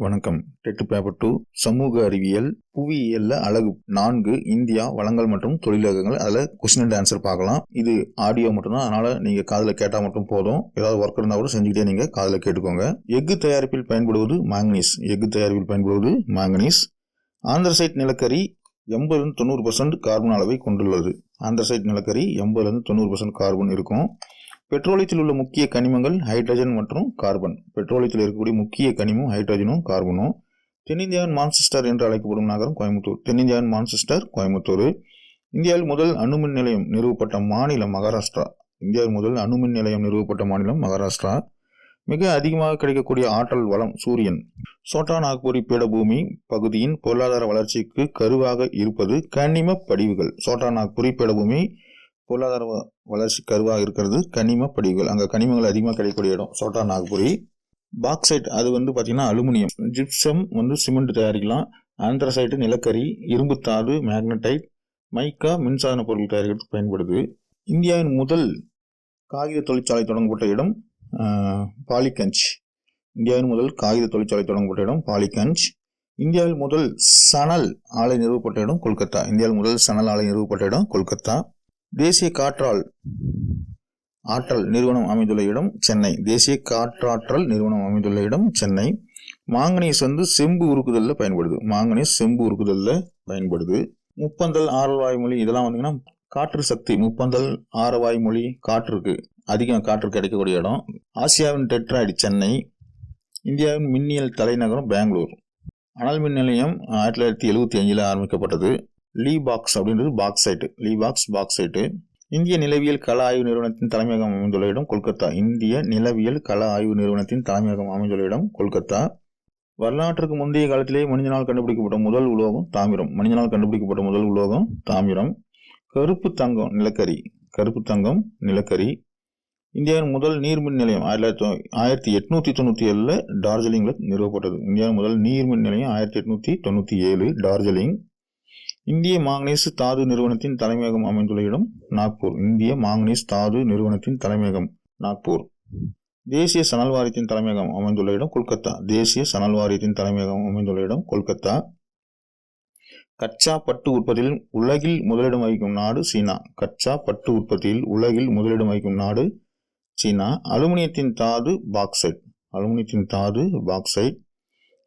வணக்கம். TET paper two சமூக அறிவியல் புவியியல்ல அழகு. நான்கு இந்தியா வளங்கள் மற்றும் தொழிலகங்கள். அதில் கொஸ்டின் அண்ட் ஆன்சர் பார்க்கலாம். இது ஆடியோ மட்டும்தான். அதனால நீங்க காதில் கேட்டால் மட்டும் போதும். ஏதாவது ஒர்க் இருந்தால் கூட செஞ்சுக்கிட்டே நீங்க காதில் கேட்டுக்கோங்க. எஃகு தயாரிப்பில் பயன்படுவது மாங்கனீஸ் எஃகு தயாரிப்பில் பயன்படுவது மாங்கனீஸ் ஆந்திரசைட் நிலக்கரி எண்பதுலேருந்து தொண்ணூறு பர்சன்ட் கார்பன் அளவை கொண்டுள்ளது. ஆந்திரசைட் நிலக்கரி எண்பதுலேருந்து தொண்ணூறு பர்சன்ட் கார்பன் இருக்கும். பெட்ரோலியத்தில் உள்ள முக்கிய கனிமங்கள் ஹைட்ரஜன் மற்றும் கார்பன். பெட்ரோலியத்தில் இருக்கக்கூடிய முக்கிய கனிமம் ஹைட்ரஜனும் கார்பனும். தென்னிந்தியாவின் மான்செஸ்டர் என்று அழைக்கப்படும் நகரம் கோயம்புத்தூர். தென்னிந்தியாவின் மான்செஸ்டர் கோயம்புத்தூர். இந்தியாவில் முதல் அணுமின் நிலையம் நிறுவப்பட்ட மாநிலம் மகாராஷ்டிரா. இந்தியாவில் முதல் அணுமின் நிலையம் நிறுவப்பட்ட மாநிலம் மகாராஷ்டிரா. மிக அதிகமாக கிடைக்கக்கூடிய ஆற்றல் வளம் சூரியன். சோட்டா நாக்பூரி பீடபூமி பகுதியின் பொருளாதார வளர்ச்சிக்கு கருவாக இருப்பது கனிம படிவுகள். சோட்டா நாக்பூரி பீடபூமி பொருளாதார வளர்ச்சி கருவாக இருக்கிறது. கனிம படிவுகள். அங்கே கனிமங்கள் அதிகமாக கிடைக்கக்கூடிய இடம். சோட்டா நாக்புரி பாக்சைட் அது வந்து பார்த்தீங்கன்னா அலுமினியம். ஜிப்சம் வந்து சிமெண்ட் தயாரிக்கலாம். ஆந்திரசைட்டு நிலக்கரி இரும்புத்தாது மேக்னடைட் மைக்கா மின்சாதன பொருட்கள் தயாரிக்கிறதுக்கு பயன்படுது. இந்தியாவின் முதல் காகித தொழிற்சாலை தொடங்கப்பட்ட இடம் பாலிகஞ்ச். இந்தியாவின் முதல் காகித தொழிற்சாலை தொடங்கப்பட்ட இடம் பாலிகஞ்ச். இந்தியாவில் முதல் சணல் ஆலை நிறுவப்பட்ட இடம் கொல்கத்தா. இந்தியாவில் முதல் சணல் ஆலை நிறுவப்பட்ட இடம் கொல்கத்தா. தேசிய காற்றால் ஆற்றல் நிறுவனம் அமைந்துள்ள இடம் சென்னை. தேசிய காற்றாற்றல் நிறுவனம் அமைந்துள்ள இடம் சென்னை. மாங்கனீஸ் வந்து செம்பு உருக்குதலில் பயன்படுது. மாங்கனீஸ் செம்பு உருக்குதலில் பயன்படுது. முப்பந்தல் ஆரவாய் மொழி இதெல்லாம் வந்தீங்கன்னா காற்று சக்தி. முப்பந்தல் ஆரவாய் மொழி காற்றுக்கு அதிகம் காற்று கிடைக்கக்கூடிய இடம். ஆசியாவின் டெட்ராய்டு சென்னை. இந்தியாவின் மின்னியல் தலைநகரம் பெங்களூர். அனல் மின் நிலையம் ஆயிரத்தி தொள்ளாயிரத்தி எழுபத்தி அஞ்சில் ஆரம்பிக்கப்பட்டது. லீ பாக்ஸ் அப்படின்றது பாக்ஸைட்டு லீ பாக்ஸ் பாக்ஸைட்டு இந்திய நிலவியல் கல ஆய்வு நிறுவனத்தின் தலைமையகம் அமைந்துள்ள இடம் கொல்கத்தா. இந்திய நிலவியல் கல ஆய்வு நிறுவனத்தின் தலைமையகம் அமைந்துள்ள இடம் கொல்கத்தா. வரலாற்றுக்கு முந்தைய காலத்திலேயே மனிதனால் கண்டுபிடிக்கப்பட்ட முதல் உலோகம் தாமிரம். மனிதனால் கண்டுபிடிக்கப்பட்ட முதல் உலோகம் தாமிரம். கருப்பு தங்கம் நிலக்கரி. கருப்பு தங்கம் நிலக்கரி. இந்தியாவின் முதல் நீர்மின் நிலையம் ஆயிரத்தி தொள்ளாயிரத்தி ஆயிரத்தி எட்நூத்தி தொண்ணூத்தி ஏழுல டார்ஜிலிங்ல நிறுவப்பட்டது. இந்தியாவின் முதல் நீர்மின் நிலையம் ஆயிரத்தி எட்நூத்தி தொண்ணூத்தி ஏழு டார்ஜிலிங். இந்திய மாங்கனீஸ் தாது நிறுவனத்தின் தலைமையகம் அமைந்துள்ள இடம் நாக்பூர். இந்திய மாங்கனீஸ் தாது நிறுவனத்தின் தலைமையகம் நாக்பூர். தேசிய சணல் வாரியத்தின் தலைமையகம் அமைந்துள்ள இடம் கொல்கத்தா. தேசிய சணல் வாரியத்தின் தலைமையகம் அமைந்துள்ள இடம் கொல்கத்தா. கச்சா பட்டு உற்பத்தியில் உலகில் முதலிடம் வகிக்கும் நாடு சீனா. கச்சா பட்டு உற்பத்தியில் உலகில் முதலிடம் வகிக்கும் நாடு சீனா. அலுமினியத்தின் தாது பாக்சைட். அலுமினியத்தின் தாது பாக்சைட்.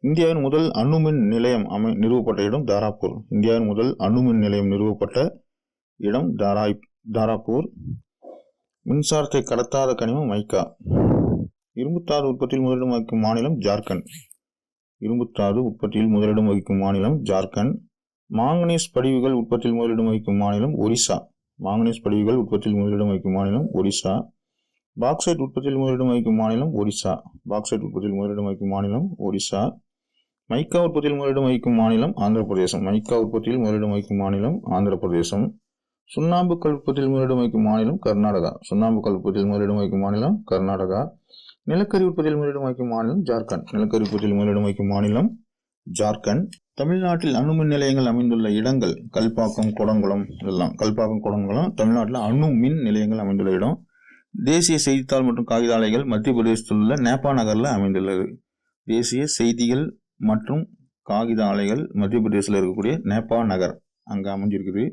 இந்தியாவின் முதல் அணுமின் நிலையம் அமை நிறுவப்பட்ட இடம் தாராப்பூர். இந்தியாவின் முதல் அணுமின் நிலையம் நிறுவப்பட்ட இடம் தாராய் தாராப்பூர். மின்சாரத்தை கடத்தாத கனிமம் மைக்கா. இரும்புத்தாது உற்பத்தியில் முதலிடம் வகிக்கும் மாநிலம் ஜார்க்கண்ட். இரும்புத்தாது உற்பத்தியில் முதலிடம் வகிக்கும் மாநிலம் ஜார்க்கண்ட். மாங்கனீஸ் படிவுகள் உற்பத்தியில் முதலிடம் வகிக்கும் மாநிலம் ஒரிசா. மாங்கனீஸ் படிவுகள் உற்பத்தியில் முதலிடம் வகிக்கும் மாநிலம் ஒரிசா. பாக்சைட் உற்பத்தியில் முதலிடம் வகிக்கும் மாநிலம் ஒரிசா. பாக்சைட் உற்பத்தியில் முதலிடம் வகிக்கும் மாநிலம் ஒரிசா. மைக்கா உற்பத்தியில் முதலிடம் வகிக்கும் மாநிலம் ஆந்திர பிரதேசம் மைக்கா உற்பத்தியில் முதலிடம் வகிக்கும் மாநிலம் ஆந்திர பிரதேசம் சுண்ணாம்பு கல் உற்பத்தியில் முதலிடம் வகிக்கும் மாநிலம் கர்நாடகா. சுண்ணாம்பு கல் உற்பத்தியில் முதலிடம் வகிக்கும் மாநிலம் கர்நாடகா. நிலக்கரி உற்பத்தியில் முதலிடம் வகிக்கும் மாநிலம் ஜார்க்கண்ட். நிலக்கரி உற்பத்தியில் முதலிடம் வகிக்கும் மாநிலம் ஜார்க்கண்ட். தமிழ்நாட்டில் அணுமின் நிலையங்கள் அமைந்துள்ள இடங்கள் கல்பாக்கம் கொடங்குளம் இதெல்லாம். கல்பாக்கம் கொடங்குளம். தமிழ்நாட்டில் அணு மின் நிலையங்கள் அமைந்துள்ள இடம். தேசிய செய்தித்தாள் மற்றும் காகித ஆலைகள் மத்திய பிரதேசத்தில் உள்ள நேபா நகரில் அமைந்துள்ளது. தேசிய செய்திகள் மற்றும் காகித ஆலைகள் மத்திய பிரதேசத்தில் இருக்கக்கூடிய நேபா நகர் அங்கே அமைஞ்சிருக்குது.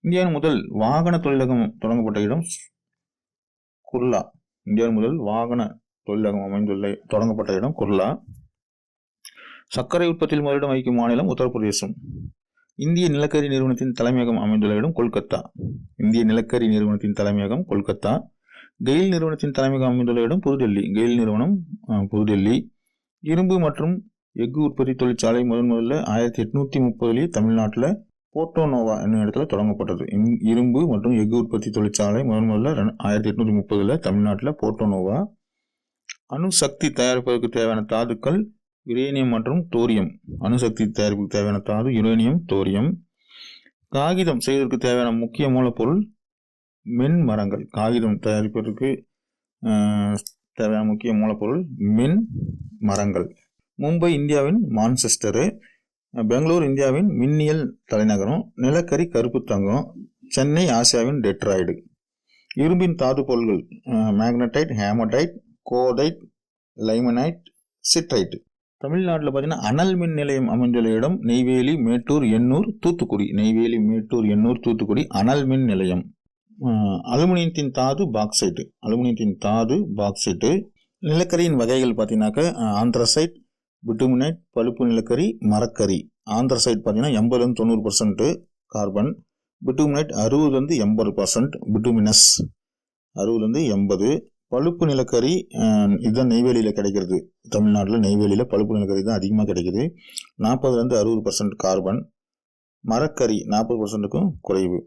இந்தியாவின் முதல் வாகன தொழிலகம் தொடங்கப்பட்ட இடம் குர்லா. இந்தியாவின் முதல் வாகன தொழிலகம் அமைந்துள்ள தொடங்கப்பட்ட இடம் குர்லா. சர்க்கரை உற்பத்தியில் முதலிடம் வகிக்கும் மாநிலம் உத்தரப்பிரதேசம். இந்திய நிலக்கரி நிறுவனத்தின் தலைமையகம் அமைந்துள்ள இடம் கொல்கத்தா. இந்திய நிலக்கரி நிறுவனத்தின் தலைமையகம் கொல்கத்தா. கெயில் நிறுவனத்தின் தலைமையகம் அமைந்துள்ள இடம் புதுடெல்லி. கெயில் நிறுவனம் புதுடெல்லி. இரும்பு மற்றும் எஃகு உற்பத்தி தொழிற்சாலை முதன் முதல்ல ஆயிரத்தி எட்நூத்தி முப்பதுலேயே தமிழ்நாட்டில் போர்ட்டோனோவா என்னும் இடத்துல தொடங்கப்பட்டது. இம்- இரும்பு மற்றும் எஃகு உற்பத்தி தொழிற்சாலை முதன் முதல்ல ரெண்- ஆயிரத்தி எட்நூத்தி முப்பதுல தமிழ்நாட்டில் போர்ட்டோனோவா. அணுசக்தி தயாரிப்பதற்கு தேவையான தாதுக்கள் யுரேனியம் மற்றும் தோரியம். அணுசக்தி தயாரிப்புக்கு தேவையான தாது யுரேனியம் தோரியம். காகிதம் செய்வதற்கு தேவையான முக்கிய மூலப்பொருள் மென் மரங்கள். காகிதம் தயாரிப்பதற்கு தேவையான முக்கிய மூலப்பொருள் மென் மரங்கள். மும்பை இந்தியாவின் மான்செஸ்டரு பெங்களூர் இந்தியாவின் மின்னியல் தலைநகரம் நிலக்கரி கருப்பு தங்கம் சென்னை ஆசியாவின் டெட்ராய்டு. இரும்பின் தாது பொருள்கள் மேக்னடைட் ஹேமடைட் கோடைட் லைமனைட் சிட்ரைட்டு. தமிழ்நாட்டில் பார்த்தீங்கன்னா அனல் மின் நிலையம் அமைந்துள்ள இடம் நெய்வேலி மேட்டூர் எண்ணூர் தூத்துக்குடி. நெய்வேலி மேட்டூர் எண்ணூர் தூத்துக்குடி அனல் மின் நிலையம். அலுமினியத்தின் தாது பாக்சைட்டு. அலுமினியத்தின் தாது பாக்சைட்டு. நிலக்கரியின் வகைகள் பார்த்தீங்கன்னாக்க ஆந்திரசைட் பிட்டுமினேட் பழுப்பு நிலக்கரி மரக்கறி. ஆந்திர சைட் பார்த்தீங்கன்னா எண்பதுலேருந்து தொண்ணூறு பர்சன்ட்டு கார்பன் பிட்டுமினைட் அறுபதுலேருந்து எண்பது பர்சன்ட் பிட்டுமினஸ் அறுபதுலேருந்து எண்பது. பழுப்பு நிலக்கரி இதுதான் நெய்வேலியில் கிடைக்கிறது. தமிழ்நாட்டில் நெய்வேலியில் பழுப்பு நிலக்கரி தான் அதிகமாக கிடைக்கிது. நாற்பதுலேருந்து அறுபது பர்சன்ட் கார்பன் மரக்கறி நாற்பது பர்சன்ட்டுக்கும் குறைவு.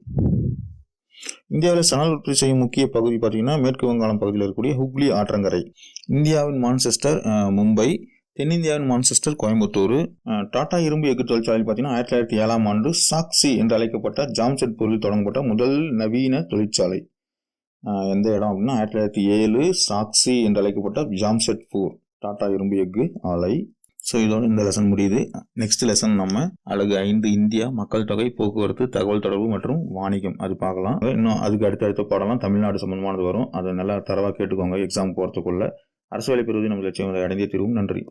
இந்தியாவில் சணல் உற்பத்தி செய்யும் முக்கிய பகுதி பார்த்தீங்கன்னா மேற்கு வங்காளம் பகுதியில் இருக்கக்கூடிய ஹுக்லி ஆற்றங்கரை. இந்தியாவின் மான்செஸ்டர் மும்பை. தென்னிந்தியாவின் மான்செஸ்டர் கோயம்புத்தூர் டாடா இரும்பு எஃகு தொழிற்சாலை பார்த்தீங்கன்னா ஆயிரத்தி தொள்ளாயிரத்தி ஏழாம் ஆண்டு சாக்சி என்று அழைக்கப்பட்ட ஜாம்செட் பொருளில் தொடங்கப்பட்ட முதல் நவீன தொழிற்சாலை. எந்த இடம் அப்படின்னா ஆயிரத்தி தொள்ளாயிரத்தி ஏழு சாக்சி என்று அழைக்கப்பட்ட ஜாம்செட் ஃபோர் டாடா இரும்பு எஃகு ஆலை. ஸோ இதோட இந்த லெசன் முடியுது. நெக்ஸ்ட் லெசன் நம்ம அழகு ஐந்து இந்தியா மக்கள் தொகை போக்குவரத்து தகவல் தொடர்பு மற்றும் வாணிகம். அது பார்க்கலாம். இன்னும் அதுக்கு அடுத்தடுத்த பாடலாம் தமிழ்நாடு சம்பந்தமானது வரும். அதை நல்லா தரவாக கேட்டுக்கோங்க எக்ஸாம் போகிறதுக்குள்ள அரசு வேலை பெறுவது நம்ம லட்சியம் அடைந்தே தீர்வும். நன்றி.